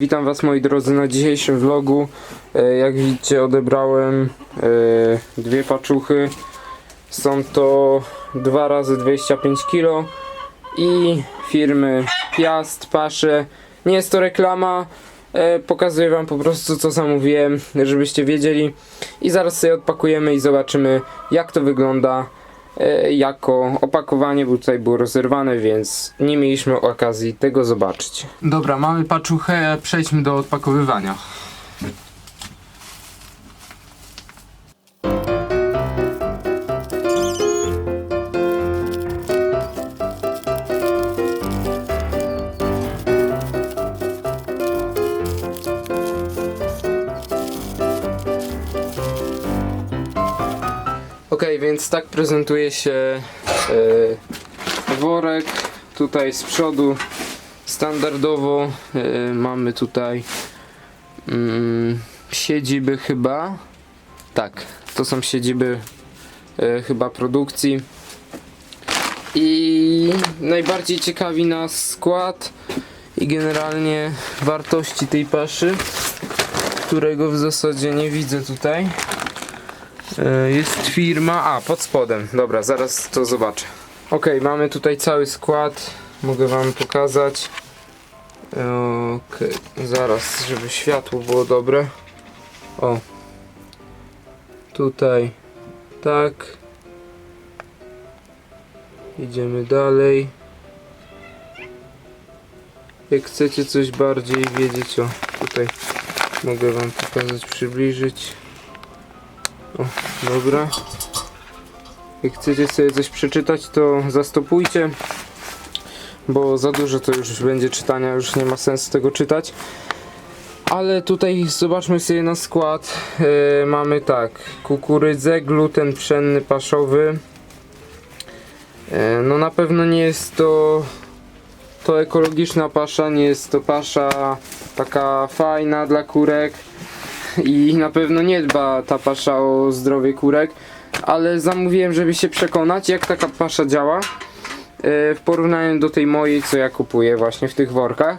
Witam Was moi drodzy na dzisiejszym vlogu. E, Jak widzicie odebrałem e, dwie paczuchy. Są to 2 razy 25 kg i firmy Piast, Pasze. Nie jest to reklama. E, Pokazuję Wam po prostu co zamówiłem, żebyście wiedzieli. I zaraz sobie odpakujemy i zobaczymy jak to wygląda jako opakowanie, tutaj było rozerwane, więc nie mieliśmy okazji tego zobaczyć. Dobra, mamy paczuchę, przejdźmy do odpakowywania. Tak prezentuje się e, worek. Tutaj z przodu standardowo e, mamy tutaj mm, siedziby chyba. Tak, to są siedziby e, chyba produkcji. I najbardziej ciekawi nas skład i generalnie wartości tej paszy, którego w zasadzie nie widzę tutaj. E, Jest firma, a pod spodem, dobra, zaraz to zobaczę. Ok, mamy tutaj cały skład, mogę wam pokazać. Ok, zaraz, żeby światło było dobre. O, tutaj, tak. Idziemy dalej. Jak chcecie coś bardziej wiedzieć, o, tutaj mogę wam pokazać, przybliżyć. O, dobra. Jak chcecie sobie coś przeczytać, to zastopujcie, bo za dużo to już będzie czytania, już nie ma sensu tego czytać. Ale tutaj zobaczmy sobie na skład. E, mamy tak, kukurydzę, gluten pszenny paszowy. E, no na pewno nie jest to to ekologiczna pasza, nie jest to pasza taka fajna dla kurek i na pewno nie dba ta pasza o zdrowie kurek, ale zamówiłem, żeby się przekonać, jak taka pasza działa e, w porównaniu do tej mojej, co ja kupuję właśnie w tych workach.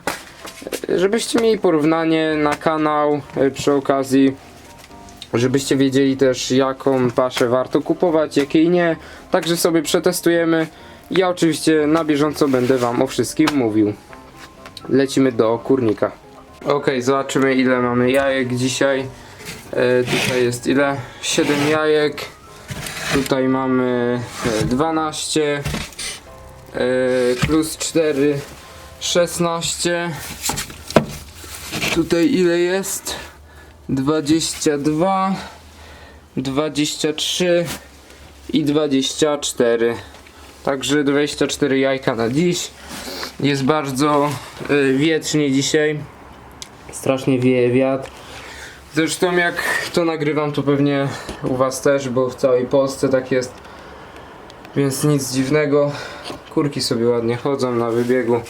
E, Żebyście mieli porównanie na kanał e, przy okazji, żebyście wiedzieli też, jaką paszę warto kupować, jakiej nie. Także sobie przetestujemy. Ja oczywiście na bieżąco będę Wam o wszystkim mówił. Lecimy do kurnika. Ok, zobaczymy ile mamy jajek dzisiaj. E, tutaj jest ile? 7 jajek. Tutaj mamy e, 12 e, plus 4 16. Tutaj ile jest? 22 23 i 24. Także 24 jajka na dziś. Jest bardzo e, wietrznie dzisiaj. Strasznie wieje wiatr. Zresztą jak to nagrywam, to pewnie u was też, bo w całej Polsce tak jest. Więc nic dziwnego. Kurki sobie ładnie chodzą na wybiegu,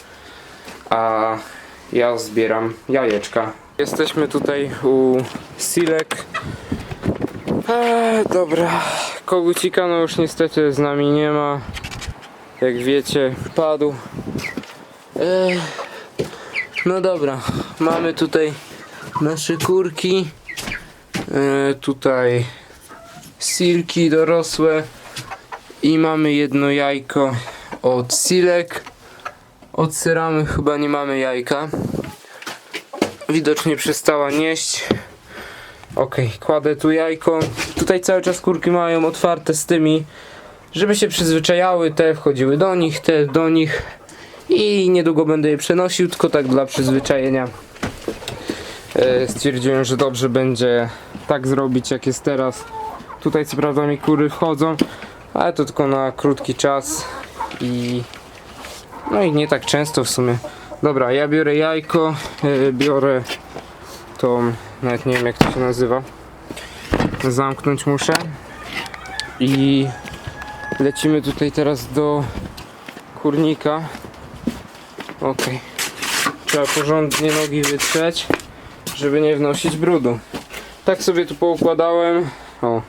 a ja zbieram jajeczka. Jesteśmy tutaj u Silek. Eee, dobra, kogucika no już niestety z nami nie ma. Jak wiecie, padł. Eee, no dobra, mamy tutaj nasze kurki. E, tutaj silki dorosłe. I mamy jedno jajko od silek. Od ceramy chyba nie mamy jajka. Widocznie przestała nieść. Ok, kładę tu jajko. Tutaj cały czas kurki mają otwarte z tymi, żeby się przyzwyczajały. Te wchodziły do nich, te do nich. I niedługo będę je przenosił, tylko tak dla przyzwyczajenia. E, stwierdziłem, że dobrze będzie tak zrobić jak jest teraz. Tutaj co prawda mi kury wchodzą, ale to tylko na krótki czas i no i nie tak często w sumie. Dobra, ja biorę jajko, e, biorę tą, nawet nie wiem jak to się nazywa. Zamknąć muszę i lecimy tutaj teraz do kurnika. Okej. Trzeba porządnie nogi wytrzeć żeby nie wnosić brudu. Tak sobie tu poukładałem. O,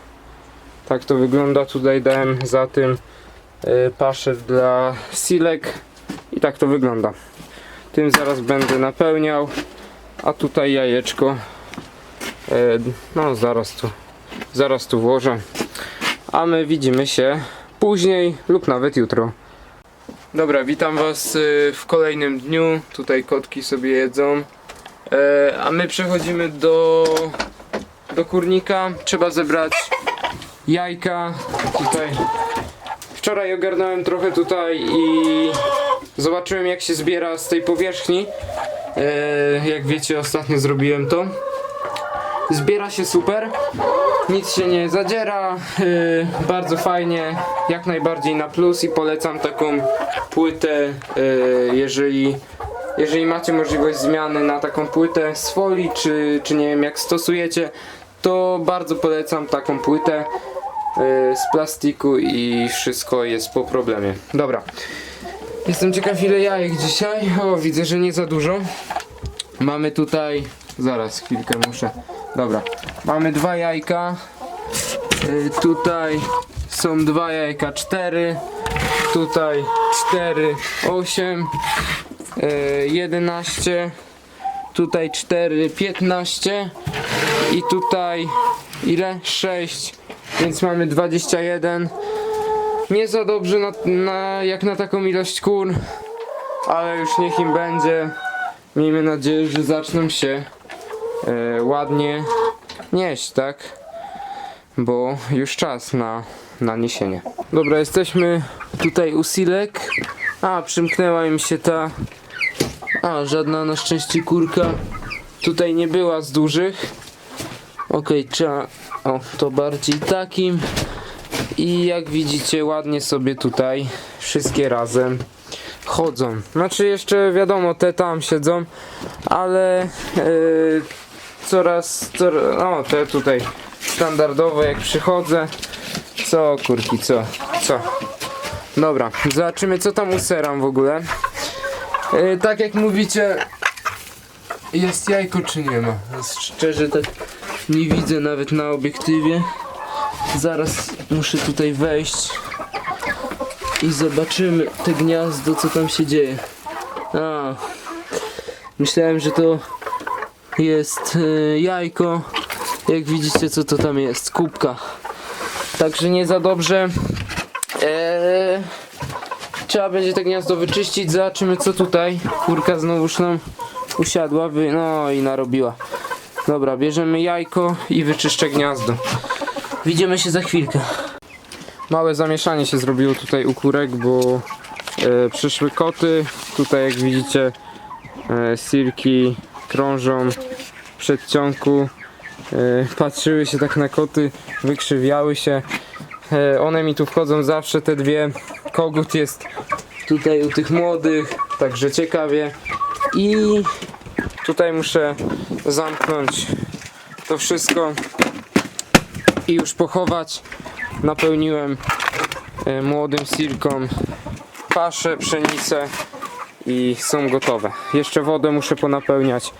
tak to wygląda. Tutaj dałem za tym y, paszę dla silek i tak to wygląda. Tym zaraz będę napełniał. a tutaj jajeczko. E, no zaraz tu, zaraz tu włożę. A my widzimy się później lub nawet jutro. Dobra, witam was y, w kolejnym dniu. Tutaj kotki sobie jedzą. E, a my przechodzimy do, do kurnika. Trzeba zebrać jajka. Tutaj wczoraj ogarnąłem trochę tutaj i zobaczyłem jak się zbiera z tej powierzchni. E, jak wiecie, ostatnio zrobiłem to. Zbiera się super. Nic się nie zadziera. Yy, bardzo fajnie. Jak najbardziej na plus i polecam taką płytę, jeżeli, jeżeli macie możliwość zmiany na taką płytę z folii, czy, czy nie wiem jak stosujecie, to bardzo polecam taką płytę yy, z plastiku i wszystko jest po problemie. Dobra. Jestem ciekaw ile jajek dzisiaj. O, widzę, że nie za dużo. Mamy tutaj. Zaraz chwilkę muszę. Dobra. Mamy dwa jajka. Y, tutaj są dwa jajka, cztery. Tutaj cztery, osiem. Y, jedenaście. Tutaj cztery, piętnaście. I tutaj ile? Sześć. Więc mamy 21. Nie za dobrze na, na, jak na taką ilość kur. Ale już niech im będzie. Miejmy nadzieję, że zaczną się e, ładnie nieść, tak? Bo już czas na, na niesienie. Dobra, jesteśmy tutaj u Silek. A, przymknęła im się ta. A, żadna na szczęście kurka tutaj nie była z dużych. Okej, trzeba. O, to bardziej takim. I jak widzicie, ładnie sobie tutaj wszystkie razem chodzą. Znaczy jeszcze wiadomo, te tam siedzą, ale yy, coraz, coraz, o te tutaj standardowo jak przychodzę. Co kurki, co, co? Dobra, zobaczymy co tam useram w ogóle. Yy, tak jak mówicie, jest jajko czy nie ma? Szczerze tak nie widzę nawet na obiektywie. Zaraz muszę tutaj wejść i zobaczymy te gniazdo, co tam się dzieje. A, myślałem, że to jest e, jajko. Jak widzicie, co to tam jest? Kubka. Także nie za dobrze. Eee, trzeba będzie te gniazdo wyczyścić. Zobaczymy, co tutaj. Kurka znowuż nam usiadła. Wy... No i narobiła. Dobra, bierzemy jajko i wyczyszczę gniazdo. Widzimy się za chwilkę. Małe zamieszanie się zrobiło tutaj u kurek, bo e, przyszły koty. Tutaj jak widzicie e, sirki krążą w przedcionku. E, patrzyły się tak na koty, wykrzywiały się. E, one mi tu wchodzą zawsze, te dwie. Kogut jest tutaj u tych młodych, także ciekawie. I tutaj muszę zamknąć to wszystko i już pochować. Napełniłem e, młodym sirkom paszę, pszenicę i są gotowe. Jeszcze wodę muszę ponapełniać,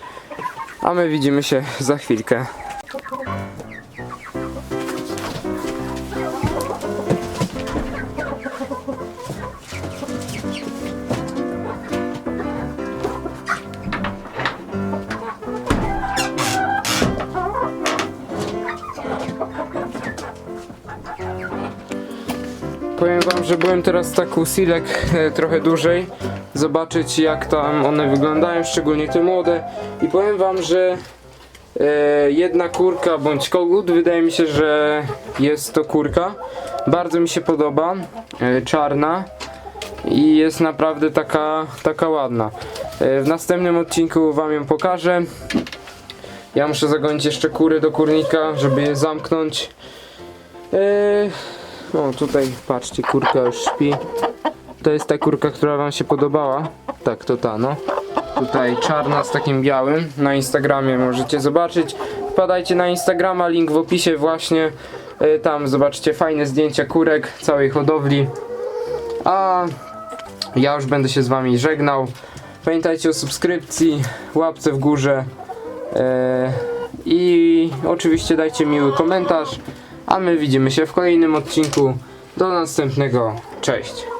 a my widzimy się za chwilkę. Wam, że byłem teraz tak u Silek e, trochę dłużej Zobaczyć jak tam one wyglądają, szczególnie te młode. I powiem wam, że e, jedna kurka bądź kogut Wydaje mi się, że jest to kurka. Bardzo mi się podoba e, Czarna I jest naprawdę taka, taka ładna. W następnym odcinku wam ją pokażę. Ja muszę zagonić jeszcze kury do kurnika, żeby je zamknąć o, tutaj patrzcie, kurka już śpi. To jest ta kurka, która wam się podobała. Tak, to ta, no. Tutaj czarna z takim białym. Na Instagramie możecie zobaczyć. Wpadajcie na Instagrama, link w opisie właśnie. Y, Tam zobaczcie fajne zdjęcia kurek, całej hodowli. A ja już będę się z wami żegnał. Pamiętajcie o subskrypcji, łapce w górze. e, I oczywiście dajcie miły komentarz. A my widzimy się w kolejnym odcinku. Do następnego. Cześć.